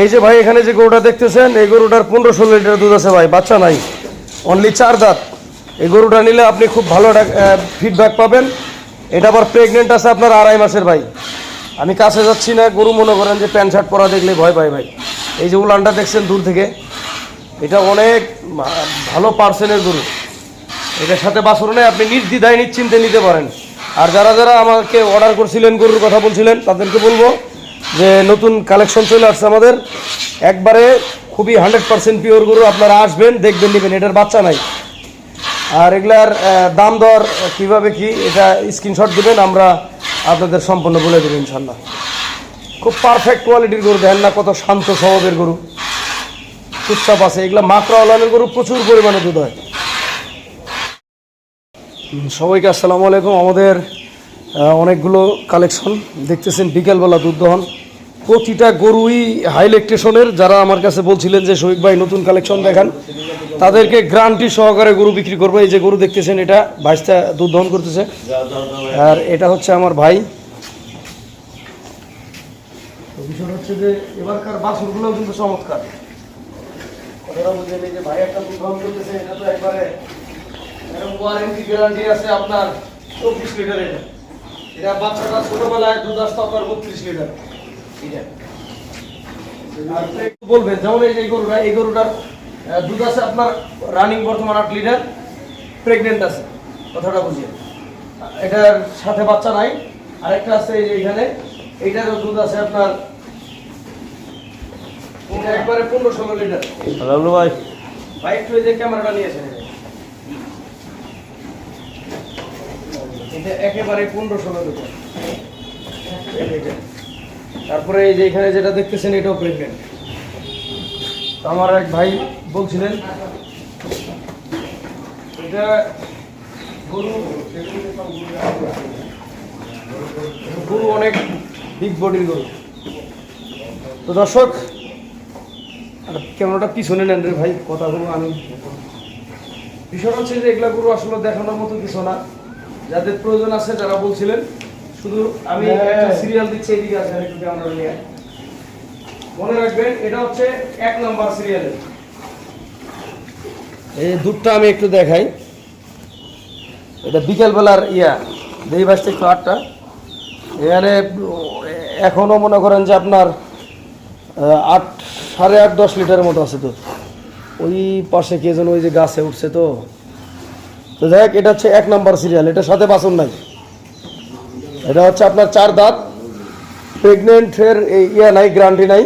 এই যে ভাই, এখানে যে গরুটা দেখতেছেন, এই গরুটার পনেরো ষোলো লিটার দুধ আছে ভাই, বাচ্চা নাই। অনলি চার দাঁত। এই গরুটা নিলে আপনি খুব ভালো ফিডব্যাক পাবেন। এটা আবার প্রেগনেন্ট আছে আপনার আড়াই মাসের ভাই। আমি কাছে যাচ্ছি না, গরু মনে করেন যে প্যান্ট শার্ট পরা দেখলে ভয় পাই ভাই। এই যে উলানটা দেখছেন দূর থেকে, এটা অনেক ভালো পার্সেনের গরু। এটার সাথে বাসরণে আপনি নির্দ্বিধায় নিশ্চিন্তে নিতে পারেন। আর যারা যারা আমাকে অর্ডার করছিলেন, গরুর কথা বলছিলেন, তাদেরকে বলব যে নতুন কালেকশন চলে আসছে আমাদের, একবারে খুবই হান্ড্রেড পার্সেন্ট পিওর গরু আপনারা আসবেন, দেখবেন, নেবেন। এটার বাচ্চা নাই। আর এগুলার দাম দর কীভাবে কি, এটা স্ক্রিনশট দিবেন, আমরা আপনাদের সম্পূর্ণ বলে দেবো ইনশাল্লাহ খুব পারফেক্ট কোয়ালিটির গরু, দেখেন না কত শান্ত স্বভাবের গরু। চুপচাপ আছে। এগুলা মাত্রা ওলানের গরু প্রচুর পরিমাণে দুধ হয়। সবাইকে আসসালামু আলাইকুম। আমাদের অনেকগুলো কালেকশন দেখতেছেন বিকেলবেলা দুধ দহন। প্রতিটা গরুই হাই ইলেকট্রেশনের যারা আমার কাছে বলছিলেন যে, শহীদ ভাই, নতুন কালেকশন দেখান। তাদেরকে গ্রান্টি সহকারে গরু বিক্রি করব। এই যে গরু দেখতেছেন, এটা বাইশটা দুধ দহন করতেছে। আর এটা হচ্ছে আমার ভাই। তো হচ্ছে যে, এবারকার বাছুরগুলোও কিন্তু চমৎকার। কথাটা বুঝলেন যে, ভাই, একটা দুধ দহন চব্বিশ লিটার এটা এটা বাচ্চাটা ছোটবেলায় দুধ আসতো আপনার বত্রিশ লিটার। বলবেন যেমন এই গরুটা এই গরুটার দুধ আছে আপনার রানিং বর্তমান আট লিটার প্রেগনেন্ট আছে। কথাটা বুঝিয়ে। এটার সাথে বাচ্চা নাই। আরেকটা আছে এই যে এখানে এইটারও দুধ আছে আপনার একবারে পনেরো ষোলো লিটার লালু ভাই। ভাই একটু এই যে ক্যামেরাটা নিয়েছেন এটা একেবারে পনেরো ষোলো লিটার। তারপরে এই যে এখানে যেটা দেখতেছেন, এটাও প্রেগনেন্ট আমার এক ভাই বলছিলেন, এটা গরু গরু অনেক বিগ বডির গরু। তো দর্শক ক্যামেরাটা পিছনে নেন রে ভাই কথাগুলো আমি বিষয় হচ্ছে যে এগুলা গরু আসলে দেখানোর মতো কিছু না। যাদের প্রয়োজন আছে, যারা বলছিলেন শুধু আমি একটা সিরিয়াল দিচ্ছি এদিকে একটু ক্যামেরা নিয়ে। মনে রাখবেন এটা হচ্ছে এক নাম্বার সিরিয়ালের এই দুধটা আমি একটু দেখাই। এটা বিকেলবেলার ইয়া দেই বাসটা একটু আটটা। এখানে এখনও মনে করেন যে আপনার আট সাড়ে আট দশ লিটারের মতো আছে দুধ। ওই পাশে কে যেন ওই যে গাছে উঠছে তো। তো দেখ এটা হচ্ছে এক নাম্বার সিরিয়াল এটা সাথে বাসন নাই। এটা হচ্ছে আপনার চার দাঁত। প্রেগনেন্টের ইয়া নাই গ্যারান্টি নাই।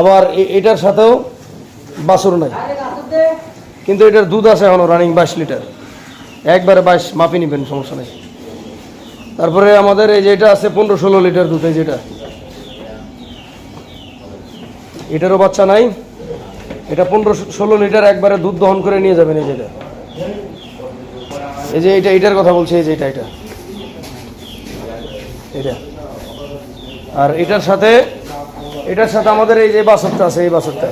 আবার এটার সাথেও বাসর নাই। কিন্তু এটার দুধ আছে এখনও রানিং বাইশ লিটার একবারে বাইশ, মাপি নিবেন, সমস্যা নেই। তারপরে আমাদের এই যে এটা আছে, পনেরো ষোলো লিটার দুধ, এই যেটা। এটারও বাচ্চা নাই। এটা পনেরো ষোলো লিটার একবারে দুধ দহন করে নিয়ে যাবেন, এই যেটা। এই যে এটা, এটার কথা বলছি, এই যে এটা এটা। এটা। আর এটার সাথে এটার সাথে আমাদের এই যে বাছরটা আছে, এই বাছরটা।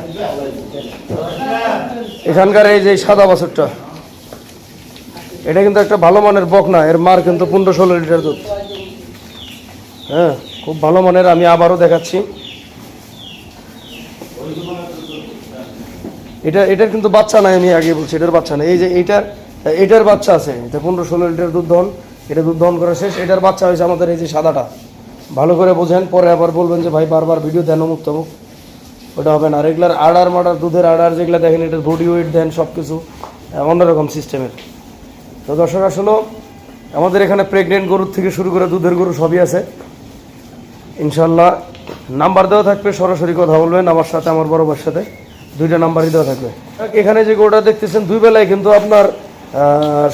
এখানকার এই যে সাদা বাছরটা। এটা কিন্তু একটা ভালো মানের বক না এর মার কিন্তু পনেরো ষোলো লিটার দুধ। হ্যাঁ খুব ভালো মানের, আমি আবারও দেখাচ্ছি। এটা, এটার কিন্তু বাচ্চা নাই, আমি আগে বলছি, এটার বাচ্চা নাই। এই যে এইটার, এটার বাচ্চা আছে, এটা পনেরো ষোলো লিটার দুধ দহন এটা দুধ দহন করা শেষ। এটার বাচ্চা হয়েছে আমাদের এই যে সাদাটা। ভালো করে বোঝেন, পরে আবার বলবেন যে ভাই বারবার ভিডিও দেন অমুক তমুক। ওটা হবে না। রেগুলার আড়ার মাডার, দুধের আড়ার যেগুলো দেখেন, এটার বডি ওয়েট দেন সব কিছু অন্যরকম সিস্টেমের তো দর্শক, আসলে আমাদের এখানে প্রেগনেন্ট গরুর থেকে শুরু করে দুধের গরু সবই আছে। ইনশাল্লাহ নাম্বার দেওয়া থাকবে, সরাসরি কথা বলবেন আমার সাথে, আমার বড় সাথে। দুইটা নাম্বারই দেওয়া থাকবে। এখানে যে গরুটা দেখতেছেন, দুই বেলায় কিন্তু আপনার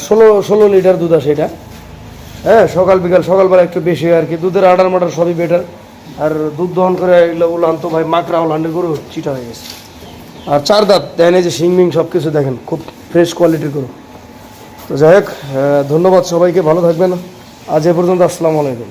ষোলো ষোলো লিটার দুধ আসে এটা। হ্যাঁ সকাল বিকাল, সকালবেলা একটু বেশি হয় আর কি দুধের আডার মাডার সবই বেটার আর দুধ দহন করে এগুলো উলান তো ভাই মাকড়া উলানের গরু, চিটা হয়ে গেছে। আর চার দাঁত, দেন এই যে শিংমিং সব কিছু দেখেন, খুব ফ্রেশ কোয়ালিটির গরু। তো যাই হোক ধন্যবাদ সবাইকে, ভালো থাকবেন। আজ এ পর্যন্ত, আসসালামু আলাইকুম।